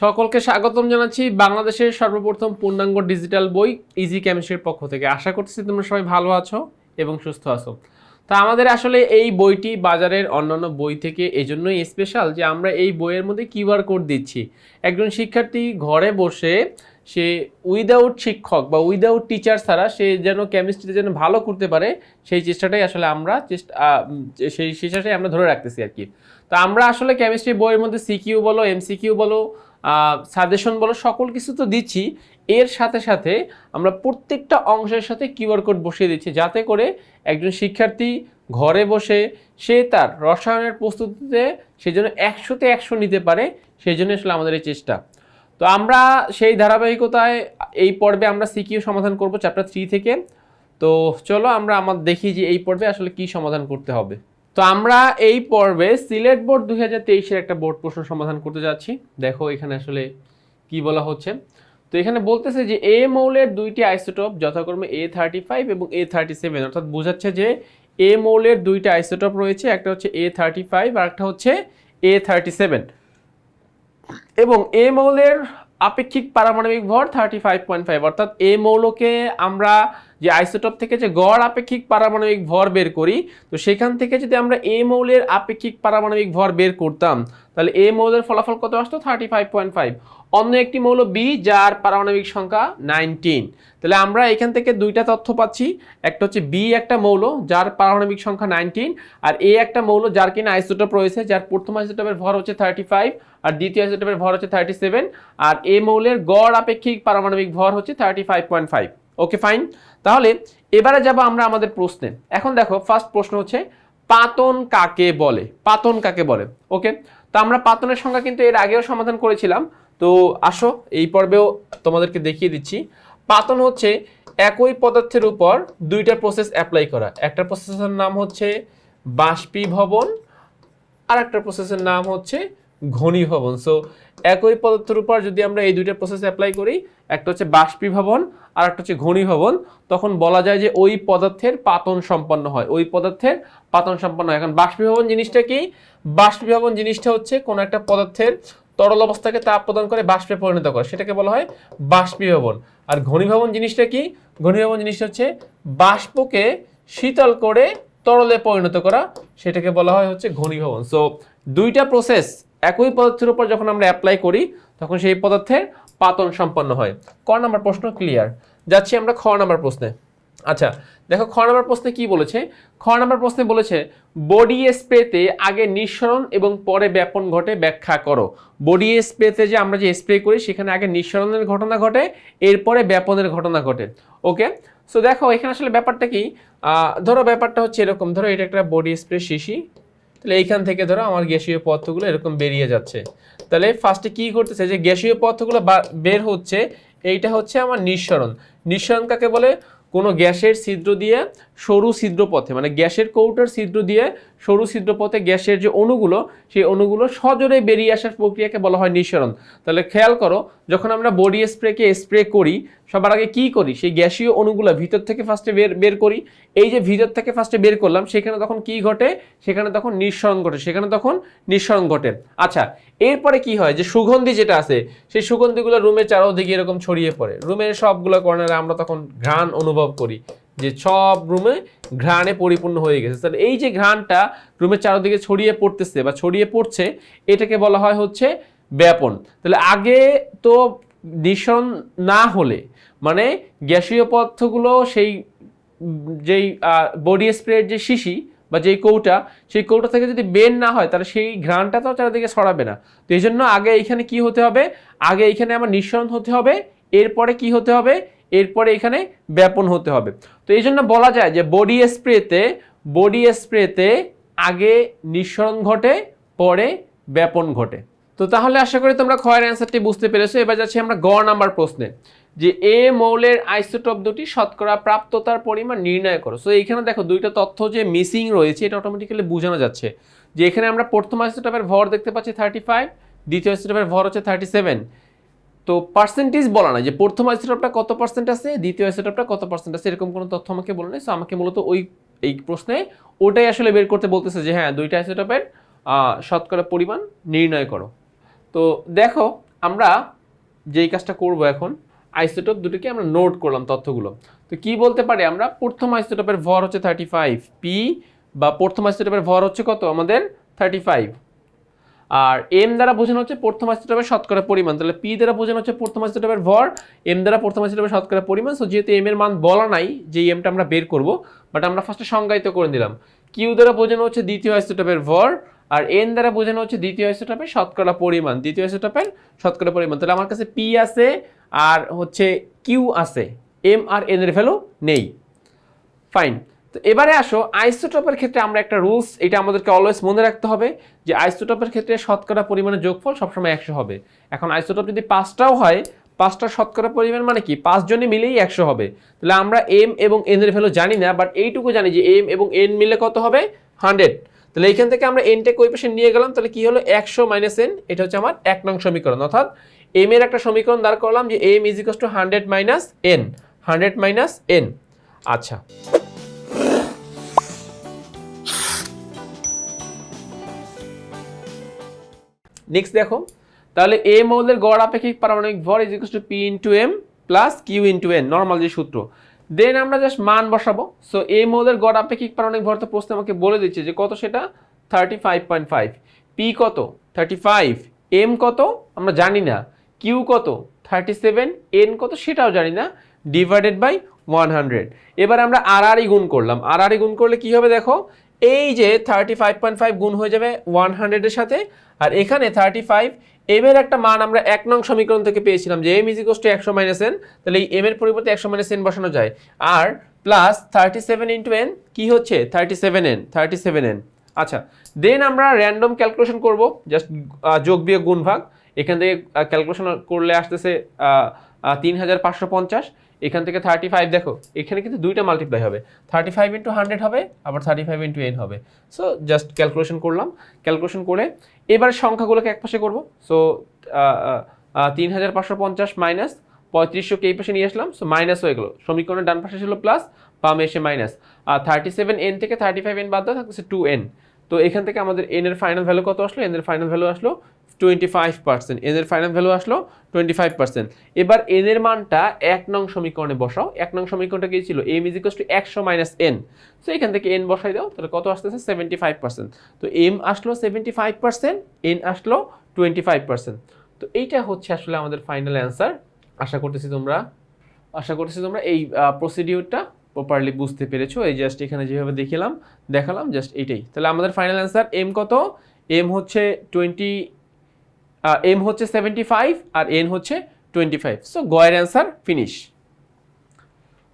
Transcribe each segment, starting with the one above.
সকলকে স্বাগতম জানাচ্ছি বাংলাদেশের সর্বপ্রথম পূর্ণাঙ্গ ডিজিটাল বই ইজি কেমিস্ট্রির পক্ষ থেকে। আশা করছি তোমরা সবাই ভালো আছো এবং সুস্থ আছো। তা আমাদের আসলে এই বইটি বাজারের অন্যান্য বই থেকে এজন্যই স্পেশাল যে আমরা এই বইয়ের মধ্যে কিউআর কোড দিচ্ছি। একজন শিক্ষার্থী ঘরে বসে সে উইদাউট শিক্ষক বা উইদাউট টিচার ছাড়া সে যেন কেমিস্ট্রিতে যেন ভালো করতে পারে, সেই চেষ্টাটাই আসলে আমরা চেষ্টা সেই চেষ্টাটাই আমরা ধরে রাখতেছি আর কি। তো আমরা আসলে কেমিস্ট্রি বইয়ের মধ্যে সিকিউ বলো এমসিকিউ বলো সাজেশন বলো, সকল কিছু তো দিচ্ছি। এর সাথে সাথে আমরা প্রত্যেকটা অংশের সাথে কিউআর কোড বসিয়ে দিচ্ছি, যাতে করে একজন শিক্ষার্থী ঘরে বসে সে তার রসায়নের প্রস্তুতিতে সে যেন একশোতে একশো নিতে পারে, সেই জন্য আসলে আমাদের এই চেষ্টা। তো আমরা সেই ধারাবাহিকতায় এই পর্বে আমরা সিকিউ সমাধান করব চ্যাপ্টার থ্রি থেকে। তো চলো আমরা, আমার দেখি যে এই পর্বে আসলে কি সমাধান করতে হবে। তো আমরা এই পর্বে সিলেট বোর্ড দুই হাজার তেইশের একটা বোর্ড প্রশ্ন সমাধান করতে যাচ্ছি। দেখো এখানে আসলে কি বলা হচ্ছে। তো এখানে বলতেছে যে এ মৌলের দুইটি আইসোটোপ যথাক্রমে এ থার্টি ফাইভ এবং এ থার্টি সেভেন অর্থাৎ বোঝাচ্ছে যে এ মৌলের দুইটা আইসোটোপ রয়েছে, একটা হচ্ছে এ থার্টি ফাইভ আর একটা হচ্ছে এ থার্টি সেভেন। এবং এ মৌলের আপেক্ষিক পারমাণবিক ভর থার্টি ফাইভ পয়েন্ট ফাইভ, অর্থাৎ এ মৌলকে আমরা যে আইসোটপ থেকে যে গড় আপেক্ষিক পারমাণবিক ভর বের করি, তো সেখান থেকে যদি আমরা এ মৌলের আপেক্ষিক পারমাণবিক ভর বের করতাম, তাহলে এ মৌলের ফলাফল কত আসতো? থার্টি ফাইভ পয়েন্ট ফাইভ অন্য একটি মৌল বি যার পারমাণবিক সংখ্যা নাইনটিন তাহলে আমরা এখান থেকে দুইটা তথ্য পাচ্ছি। একটা হচ্ছে বি একটা মৌল, যার পারমাণবিক সংখ্যা নাইনটিন আর এ একটা মৌল যার কিনা আইসোটপ রয়েছে, যার প্রথম আইসোটোপের ভর হচ্ছে থার্টি ফাইভ আর দ্বিতীয় আইসোটোপের ভর হচ্ছে থার্টি সেভেন আর এ মৌলের গড় আপেক্ষিক পারমাণবিক ভর হচ্ছে thirty five point five okay fine তাহলে এবারে যাব আমরা আমাদের প্রশ্নে। এখন দেখো ফার্স্ট প্রশ্ন হচ্ছে, পাতন কাকে বলে? পাতন কাকে বলে? ওকে তো আমরা পাতনের সংখ্যা কিন্তু এর আগেও সমাধান করেছিলাম। তো আসো, এই পর্বেও তোমাদেরকে দেখিয়ে দিচ্ছি। পাতন হচ্ছে একই পদার্থের উপর দুইটা প্রসেস অ্যাপ্লাই করা। একটা প্রসেসের নাম হচ্ছে বাষ্পীভবন আর একটা প্রসেসের নাম হচ্ছে ঘনীভবন। সো একই পদার্থের উপর যদি আমরা এই দুইটা প্রসেস অ্যাপ্লাই করি, একটা হচ্ছে বাষ্পীভবন আর একটা হচ্ছে ঘনীভবন, তখন বলা যায় যে ওই পদার্থের পাতন সম্পন্ন হয়। ওই পদার্থের পাতন সম্পন্ন হয়। এখন বাষ্পীভবন জিনিসটা কি? বাষ্পীভবন জিনিসটা হচ্ছে কোনো একটা পদার্থের তরল অবস্থাকে তাপ প্রদান করে বাষ্পে পরিণত করে। সেটাকে বলা হয় বাষ্পীভবন। আর ঘনীভবন জিনিসটা কি? ঘনীভবন জিনিসটা হচ্ছে বাষ্পকে শীতল করে তরলে পরিণত করা। সেটাকে বলা হয় হচ্ছে ঘনীভবন। সো দুইটা প্রসেস একই পদার্থের উপর যখন আমরা অ্যাপ্লাই করি, তখন সেই পদার্থের পাতন সম্পন্ন হয়। ক নাম্বার প্রশ্ন ক্লিয়ার যাচ্ছি আমরা খ নাম্বার প্রশ্নে। আচ্ছা দেখো খ নাম্বার প্রশ্নে কি বলেছে? খ নাম্বার প্রশ্নে বলেছে বডি স্প্রেতে আগে নিঃসরণ এবং পরে ব্যাপন ঘটে ব্যাখ্যা করো। বডি স্প্রেতে যে আমরা যে স্প্রে করি, সেখানে আগে নিঃসরণের ঘটনা ঘটে, এরপরে ব্যাপনের ঘটনা ঘটে। ওকে সো দেখো, এখানে আসলে ব্যাপারটা কি? ধরো ব্যাপারটা হচ্ছে এরকম। ধরো এটা একটা বডি স্প্রে শিশি। তাহলে এইখান থেকে ধরো আমার গ্যাসীয় পথগুলো এরকম বেরিয়ে যাচ্ছে। তাহলে ফার্স্টে কি করতেছে যে গ্যাসীয় পথগুলো বের হচ্ছে, এইটা হচ্ছে আমার নিঃসরণ। নিঃসরণ কাকে বলে? কোনো গ্যাসের ছিদ্র দিয়ে সরু ছিদ্র পথে মানে গ্যাসের কৌটার ছিদ্র দিয়ে সরু ছিদ্র পথে গ্যাসের যে অণুগুলো, সেই অণুগুলো সজোরে বেরিয়ে আসার প্রক্রিয়াকে বলা হয় নিঃসরণ। তাহলে খেয়াল করো, যখন আমরা বডি স্প্রেকে স্প্রে করি, সবার আগে কি করি? সেই গ্যাসীয় অণুগুলো ভিতর থেকে ফার্স্টে বের বের করি। এই যে ভিতর থেকে ফার্স্টে বের করলাম, সেখানে তখন কি ঘটে? সেখানে তখন নিঃসরণ ঘটে, সেখানে তখন নিঃসরণ ঘটে। আচ্ছা এরপরে কি হয়? যে সুগন্ধি যেটা আছে, সেই সুগন্ধিগুলো রুমের চারোদিকে এরকম ছড়িয়ে পড়ে। রুমের সবগুলো কর্নারে আমরা তখন ঘ্রাণ অনুভব করি। যে সব রুমে ঘ্রাণে পরিপূর্ণ হয়ে গেছে। তাহলে এই যে ঘ্রাণটা রুমের চারোদিকে ছড়িয়ে পড়তেছে বা ছড়িয়ে পড়ছে, এটাকে বলা হয় হচ্ছে ব্যাপন। তাহলে আগে তো নিঃসরণ না হলে মানে গ্যাসীয় পদার্থগুলো সেই যেই বডি স্প্রের যে শিশি বা যেই কৌটা, সেই কৌটা থেকে যদি বের না হয়, তাহলে সেই ঘ্রাণটা তো চারিদিকে ছড়াবে না। তো এই জন্য আগে এইখানে কি হতে হবে? আগে এইখানে আমার নিঃসরণ হতে হবে, এরপরে কি হতে হবে? এরপরে এখানে ব্যাপন হতে হবে। তো এই জন্য বলা যায় যে বডি স্প্রেতে বডি স্প্রেতে আগে নিঃসরণ ঘটে, পরে ব্যাপন ঘটে। তো তাহলে আশা করি তোমরা ক্ষয়ের অ্যান্সারটি বুঝতে পেরেছ। এবার যাচ্ছি আমরা গ নাম্বার প্রশ্নে, যে এ মৌলের আইসোটপ দুটি শতকরা প্রাপ্ততার পরিমাণ নির্ণয় করো। সো এইখানে দেখো দুইটা তথ্য যে মিসিং রয়েছে, এটা অটোমেটিক্যালি বোঝানো যাচ্ছে। যে এখানে আমরা প্রথম আইসোটপের ভর দেখতে পাচ্ছি থার্টি ফাইভ দ্বিতীয় আইসোটপের ভর হচ্ছে থার্টি সেভেন তো পার্সেন্টেজ বলা না যে প্রথম আইসোটপটা কত পার্সেন্ট আছে, দ্বিতীয় আইসোটপটা কত পার্সেন্ট আছে, এরকম কোনো তথ্য আমাকে বলে নেই। সো আমাকে মূলত ওই, এই প্রশ্নে ওটাই আসলে বের করতে বলতেছে যে হ্যাঁ দুইটা আইসোটপের শতকরা পরিমাণ নির্ণয় করো। তো দেখো, আমরা যেই কাজটা করব এখন আইসোটোপ দুটোকে আমরা নোট করলাম তথ্যগুলো। তো কি বলতে পারি আমরা? প্রথম আইসোটোপের ভর হচ্ছে থার্টি ফাইভ পি বা প্রথম আইসোটোপের ভর হচ্ছে কত? আমাদের থার্টি ফাইভ আর এম দ্বারা বোঝানো হচ্ছে প্রথম আইসোটোপের শতকরা পরিমাণ। তাহলে পি দ্বারা বোঝানো হচ্ছে প্রথম আইসোটোপের ভর এম দ্বারা প্রথম আইসোটোপের শতকরা পরিমাণ। সো যেহেতু এম এর মান বলা নাই যে এমটা আমরা বের করব বাট আমরা ফার্স্টে সংজ্ঞায়িত করে দিলাম কিউ দ্বারা বোঝানো হচ্ছে দ্বিতীয় আইসোটোপের ভর, আর এন দ্বারা বোঝানো হচ্ছে দ্বিতীয় আইসোটোপের শতকরা পরিমাণ। দ্বিতীয় আইসোটোপের শতকরা পরিমাণ। তাহলে আমার কাছে পি আছে, আর হচ্ছে কিউ আছে। এম আর এন এর ভ্যালু নেই। ফাইন তো এবারে আসো, আইসোটোপের ক্ষেত্রে আমরা একটা রুলস, এটা আমাদেরকে অলওয়েজ মনে রাখতে হবে যে আইসোটপের ক্ষেত্রে শতকরা পরিমাণের যোগফল সবসময় একশো হবে। এখন আইসোটপ যদি পাঁচটাও হয়, পাঁচটা শতকরা পরিমাণ মানে কি? পাঁচজনে মিলেই একশো হবে। তাহলে আমরা এম এবং এন এর ভ্যালু জানি না বাট এইটুকু জানি যে এম এবং এন মিলে কত হবে? হান্ড্রেড তাহলে এইখান থেকে আমরা এনটে কোইপেশন নিয়ে গেলাম, তাহলে কি হলো? একশো মাইনাস এন এটা হচ্ছে আমার এক নং সমীকরণ। অর্থাৎ এম এর একটা সমীকরণ দাঁড় করলাম যে M is two hundred minus N hundred minus N আচ্ছা। নেক্সট দেখো। তাহলে এ মৌলের গড় আপেক্ষিক পারমাণবিক ভর is equal to P into M plus Q into N normal যে সূত্র। দেন আমরা জাস্ট মান বসাবো। সো এ মৌলের গড় আপেক্ষিক পারমাণবিক ভর তো প্রশ্ন আমাকে বলে দিচ্ছে যে কত সেটা? Thirty five point five P কত? থার্টি ফাইভ এম কত? আমরা জানি না। কিউ কত? থার্টি সেভেন এন কত? সেটাও জানি না। ডিভাইডেড বাই ওয়ান হান্ড্রেড এবার আমরা আর আর গুণ করলাম। আর আর গুণ করলে কি হবে দেখো? এই যে থার্টি ফাইভ পয়েন্ট ফাইভ গুণ হয়ে যাবে ওয়ান হান্ড্রেডের সাথে। আর এখানে থার্টি ফাইভ এম এর একটা মান আমরা এক নং সমীকরণ থেকে পেয়েছিলাম যে এম ইজিকোস টু একশো মাইনাস এন তাহলে এই এম এর পরিবর্তে একশো মাইনাস এন বসানো যায়। আর plus thirty seven into N কী হচ্ছে? Thirty seven N thirty seven N আচ্ছা দেন আমরা র্যান্ডম ক্যালকুলেশন করব জাস্ট যোগ বিয়োগ গুণ ভাগ। এখান থেকে ক্যালকুলেশন করলে আসতেছে তিন হাজার পাঁচশো পঞ্চাশ। এখান থেকে থার্টি ফাইভ দেখো, এখানে কিন্তু দুইটা মাল্টিপ্লাই হবে। থার্টি ফাইভ ইন্টু হান্ড্রেড হবে, আবার থার্টি ফাইভ ইন্টু এন হবে। সো জাস্ট ক্যালকুলেশন করলাম। ক্যালকুলেশন করে এবার সংখ্যাগুলোকে এক পাশে করব সো তিন হাজার পাঁচশো পঞ্চাশ মাইনাস পঁয়ত্রিশশোকে এই পাশে নিয়ে আসলাম। সো মাইনাস হয়ে গেলো। সমীকরণের ডান পাশে ছিল প্লাস বামে এসে মাইনাস আর থার্টি সেভেন এন থেকে থার্টি ফাইভ এন বাদ দেওয়া থাকছে টু এন তো এখান থেকে আমাদের এন এর ফাইনাল ভ্যালু কত আসলো? এন এর ফাইনাল ভ্যালু আসলো টোয়েন্টি ফাইভ পার্সেন্ট এন এর ফাইনাল ভ্যালু আসলো টোয়েন্টি ফাইভ পার্সেন্ট এবার এন এর মানটা এক নং সমীকরণে বসাও। এক নং সমীকরণটা কি ছিল? এম ইজ ইকোয়াস টু একশো মাইনাস এন সো এখান থেকে এন বসাই দাও, তাহলে কত আসতেছে? সেভেন্টি ফাইভ পার্সেন্ট তো এম আসলো সেভেন্টি ফাইভ পার্সেন্ট এন আসলো টোয়েন্টি ফাইভ পার্সেন্ট তো এইটা হচ্ছে আসলে আমাদের ফাইনাল অ্যান্সার আশা করতেছি তোমরা, আশা করতেছি তোমরা এই প্রসিডিউরটা প্রপারলি বুঝতে পেরেছ। এই জাস্ট এখানে যেভাবে দেখিলাম, দেখালাম জাস্ট এইটাই। তাহলে আমাদের ফাইনাল অ্যান্সার এম কত? এম হচ্ছে টোয়েন্টি এম হচ্ছে সেভেন্টি ফাইভ আর এন হচ্ছে টোয়েন্টি ফাইভ সো গয়ের অ্যান্সার ফিনিশ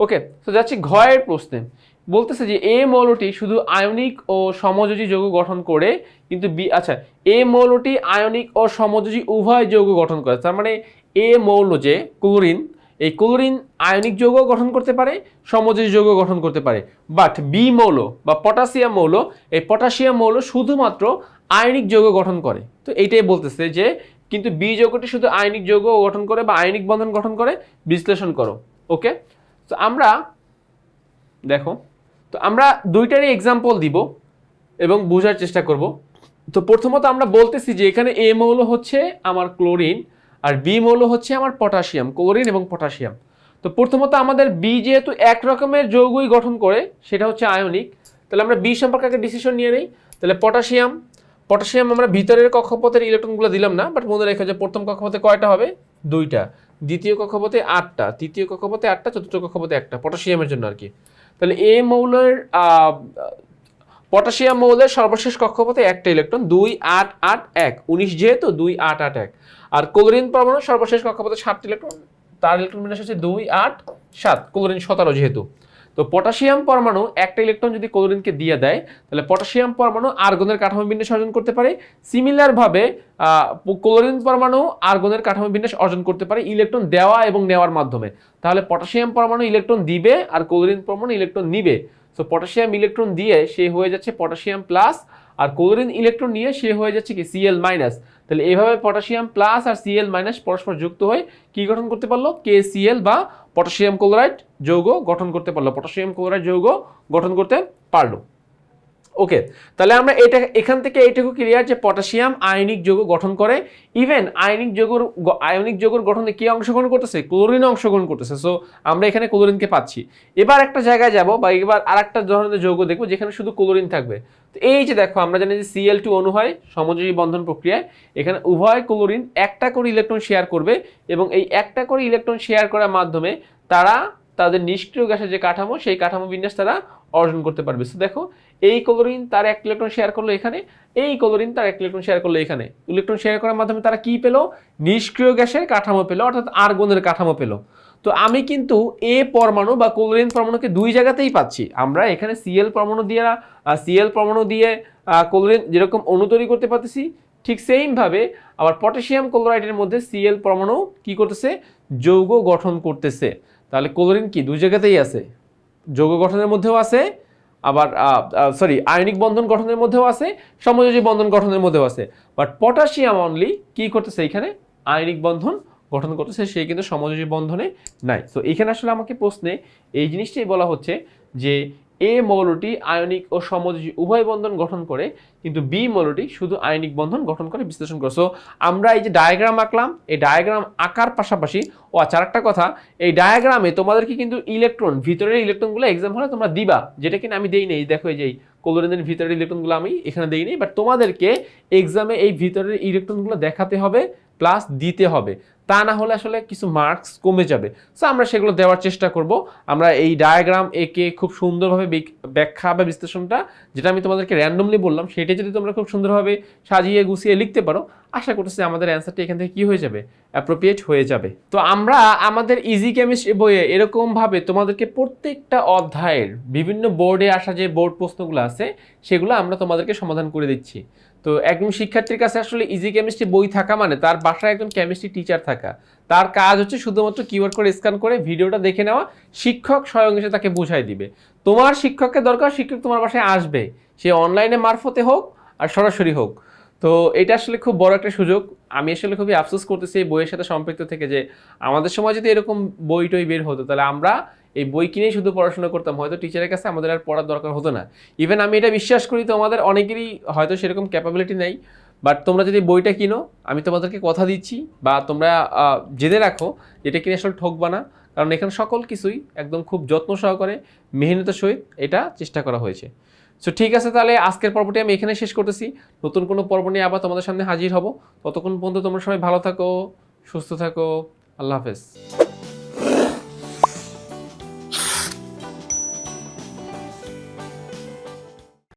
ওকে তো যাচ্ছি ঘয়ের প্রশ্নে। বলতেছে যে এ মৌলটি শুধু আয়নিক ও সমযোজী যৌগ গঠন করে, কিন্তু বি আচ্ছা এ মৌলটি আয়নিক ও সমযোজী উভয় যৌগ গঠন করে। তার মানে এ মৌল যে, ক্লোরিন এই ক্লোরিন আয়নিক যৌগ গঠন করতে পারে, সমযোজী যৌগ গঠন করতে পারে। বাট বি মৌল বা পটাশিয়াম মৌল, এই পটাশিয়াম মৌল শুধুমাত্র আয়নিক যৌগ গঠন করে। তো এইটাই বলতেছে যে, কিন্তু বি যৌগটি শুধু আয়নিক যৌগ গঠন করে বা আয়নিক বন্ধন গঠন করে? বিশ্লেষণ করো ওকে তো আমরা, দেখো, তো আমরা দুইটারই এক্সাম্পল দিব এবং বোঝার চেষ্টা করব। তো প্রথমত আমরা বলতেছি যে এখানে এ মৌল হচ্ছে আমার ক্লোরিন আর বি মৌল হচ্ছে আমার পটাশিয়াম ক্লোরিন এবং পটাশিয়াম। তো প্রথমত আমাদের বি যেহেতু এক রকমের যৌগই গঠন করে, সেটা হচ্ছে আয়নিক, তাহলে আমরা বি সম্পর্কে একটা ডিসিশন নিয়ে নিই। তাহলে পটাশিয়াম পটাশিয়াম আমরা ভিতরের কক্ষপথের ইলেকট্রনগুলো দিলাম না বাট মনে রেখে যে প্রথম কক্ষপথে কয়টা হবে? দুইটা। দ্বিতীয় কক্ষপথে আটটা। তৃতীয় কক্ষপথে আটটা, চতুর্থ কক্ষপথে একটা, পটাশিয়ামের জন্য আর কি তাহলে এ মৌলের পটাশিয়াম মৌলের সর্বশেষ কক্ষপথে একটা ইলেকট্রন, দুই আট আট এক, উনিশ যেহেতু, দুই আট আট এক। আর ক্লোরিন পরমাণু সর্বশেষ কক্ষপথে সাতটি ইলেকট্রন তার ইলেকট্রন বিন্যাস হচ্ছে দুই, আট, সাত। ক্লোরিন সতেরো যেহেতু। তো পটাশিয়াম পরমাণু একটা ইলেকট্রন যদি ক্লোরিনকে দিয়ে দেয়, তাহলে পটাশিয়াম পরমাণু আর্গনের কাঠামো বিন্যাস অর্জন করতে পারে। সিমিলারভাবে ক্লোরিন পরমাণু আর্গনের কাঠামো বিন্যাস অর্জন করতে পারে ইলেকট্রন দেওয়া এবং নেওয়ার মাধ্যমে। তাহলে পটাশিয়াম পরমাণু ইলেকট্রন দিবে আর ক্লোরিন পরমাণু ইলেকট্রন নিবে। সো পটাশিয়াম ইলেকট্রন দিয়ে সে হয়ে যাচ্ছে পটাশিয়াম প্লাস আর ক্লোরিন ইলেকট্রন নিয়ে সে হয়ে যাচ্ছে কি সিএল মাইনাস তাহলে এইভাবে পটাশিয়াম প্লাস আর সিএল মাইনাস পরস্পর যুক্ত হয়ে কি গঠন করতে পারল? কে সিএল বা পটাশিয়াম ক্লোরাইড যৌগ গঠন করতে পারল। পটাশিয়াম ক্লোরাইড যৌগ গঠন করতে পারল। ওকে, তাহলে আমরা এটা, এখান থেকে এইটুকু ক্লিয়ার যে পটাশিয়াম আয়নিক যৌগ গঠন করে ইভেন আয়নিক যৌগর আয়নিক যৌগর গঠনে কি অংশগ্রহণ করতেছে? ক্লোরিন অংশগ্রহণ করতেছে। সো আমরা এখানে ক্লোরিনকে পাচ্ছি। এবার একটা জায়গায় যাব বা এবার আরেকটা ধরনের যৌগ দেখব যেখানে শুধু ক্লোরিন থাকবে। তো এই যে দেখো, আমরা জানি যে সিএল টু অণু হয় সমযোজী বন্ধন প্রক্রিয়ায়। এখানে উভয় ক্লোরিন একটা করে ইলেকট্রন শেয়ার করবে এবং এই একটা করে ইলেকট্রন শেয়ার করার মাধ্যমে তারা তাদের নিষ্ক্রিয় গ্যাসের যে কাঠামো, সেই কাঠামো বিন্যাস তারা অর্জন করতে পারবে। সো দেখো এই ক্লোরিন তার এক ইলেকট্রন শেয়ার করল এখানে, এই ক্লোরিন তার এক ইলেকট্রন শেয়ার করল এখানে। ইলেকট্রন শেয়ার করার মাধ্যমে তারা কি পেল? নিষ্ক্রিয় গ্যাসের কাঠামো পেল, অর্থাৎ আর্গনের কাঠামো পেল। তো আমি কিন্তু এ পরমাণু বা ক্লোরিন পরমাণুকে দুই জায়গাতেই পাচ্ছি। আমরা এখানে সিএল পরমাণু দিয়ে সিএল পরমাণু দিয়ে ক্লোরিন যেরকম অণু তৈরি করতে পারতেছি, ঠিক সেইমভাবে আবার পটাশিয়াম ক্লোরাইডের মধ্যে সিএল পরমাণু কি করতেছে? যৌগ গঠন করতেছে। তাহলে ক্লোরিন কি? দুই জায়গাতেই আছে। যৌগ গঠনের মধ্যেও আছে আবার সরি আয়নিক বন্ধন গঠনের মধ্যেও আছে, সমযোজী বন্ধন গঠনের মধ্যেও আছে। বাট পটাশিয়াম অনলি কি করতেছে এখানে? আয়নিক বন্ধন গঠন করতেছে, সে কিন্তু সমযোজী বন্ধনে নাই। তো এখানে আসলে আমাকে প্রশ্নে এই জিনিসটাই বলা হচ্ছে যে এ মৌলটি আয়নিক ও সমযোজী উভয় বন্ধন গঠন করে, কিন্তু বি মৌলটি শুধু আয়নিক বন্ধন গঠন করে বিশ্লেষণ করে। সো আমরা এই যে ডায়াগ্রাম আঁকলাম, এই ডায়াগ্রাম আঁকার পাশাপাশি, ও আচ্ছা আরেকটা কথা, এই ডায়াগ্রামে তোমাদেরকে কিন্তু ইলেকট্রন ভিতরের ইলেকট্রনগুলো এক্সাম হলে তোমরা দিবা। যেটা কিনা আমি দেই নেই, দেখো এই যে কোলোরিনের ভিতরের ইলেকট্রনগুলো আমি এখানে দেই নেই বাট তোমাদেরকে এক্সামে এই ভিতরের ইলেকট্রনগুলো দেখাতে হবে প্লাস দিতে হবে। তা না হলে আসলে কিছু মার্কস কমে যাবে। সো আমরা সেগুলো দেওয়ার চেষ্টা করব। আমরা এই ডায়াগ্রাম একে খুব সুন্দরভাবে ব্যাখ্যা বা বিশ্লেষণটা যেটা আমি তোমাদেরকে র্যান্ডমলি বললাম, সেটা যদি তোমরা খুব সুন্দরভাবে সাজিয়ে গুছিয়ে লিখতে পারো, আশা করতেছি আমাদের অ্যান্সারটা এখান থেকে কি হয়ে যাবে? অ্যাপ্রোপ্রিয়েট হয়ে যাবে। তো আমরা আমাদের ইজি কেমিস্ট্রি বইয়ে এরকমভাবে তোমাদেরকে প্রত্যেকটা অধ্যায়ের বিভিন্ন বোর্ডে আসা যে বোর্ড প্রশ্নগুলো আছে, সেগুলো আমরা তোমাদেরকে সমাধান করে দিচ্ছি। তো একজন শিক্ষার্থীর কাছে আসলে ইজি কেমিস্ট্রি বই থাকা মানে তার বাসায় একজন কেমিস্ট্রি টিচার থাকা। তার কাজ হচ্ছে শুধুমাত্র কিওয়ার্ড করে স্ক্যান করে ভিডিওটা দেখে নেওয়া, শিক্ষক স্বয়ং এসে তাকে বুঝাই দিবে। তোমার শিক্ষককে দরকার, শিক্ষক তোমার বাসায় আসবে। সে অনলাইনে মারফতে হোক আর সরাসরি হোক। তো এটা আসলে খুব বড় একটা সুযোগ। আমি আসলে খুবই আফসোস করতেছি এই বইয়ের সাথে সম্পৃক্ত থেকে যে আমাদের সময় যদি এরকম বই টই বের হতো, তাহলে আমরা এই বই কিনেই শুধু পড়াশোনা করতাম। হয়তো টিচারের কাছে আমাদের আর পড়ার দরকার হতো না। ইভেন আমি এটা বিশ্বাস করি তো আমাদের অনেকেরই হয়তো সেরকম ক্যাপাবিলিটি নেই। বাট তোমরা যদি বইটা কিনো, আমি তোমাদেরকে কথা দিচ্ছি বা তোমরা জেনে রাখো এটা কিনে আসলে ঠকবা না। কারণ এখানে সকল কিছুই একদম খুব যত্ন সহকারে, মেহনতের সহিত এটা চেষ্টা করা হয়েছে। সো ঠিক আছে তাহলে আজকের পর্বটি আমি এখানে শেষ করতেছি। নতুন কোনো পর্ব নিয়ে আবার তোমাদের সামনে হাজির হব। ততক্ষণ পর্যন্ত তোমরা সবাই ভালো থাকো, সুস্থ থাকো। আল্লাহ হাফেজ।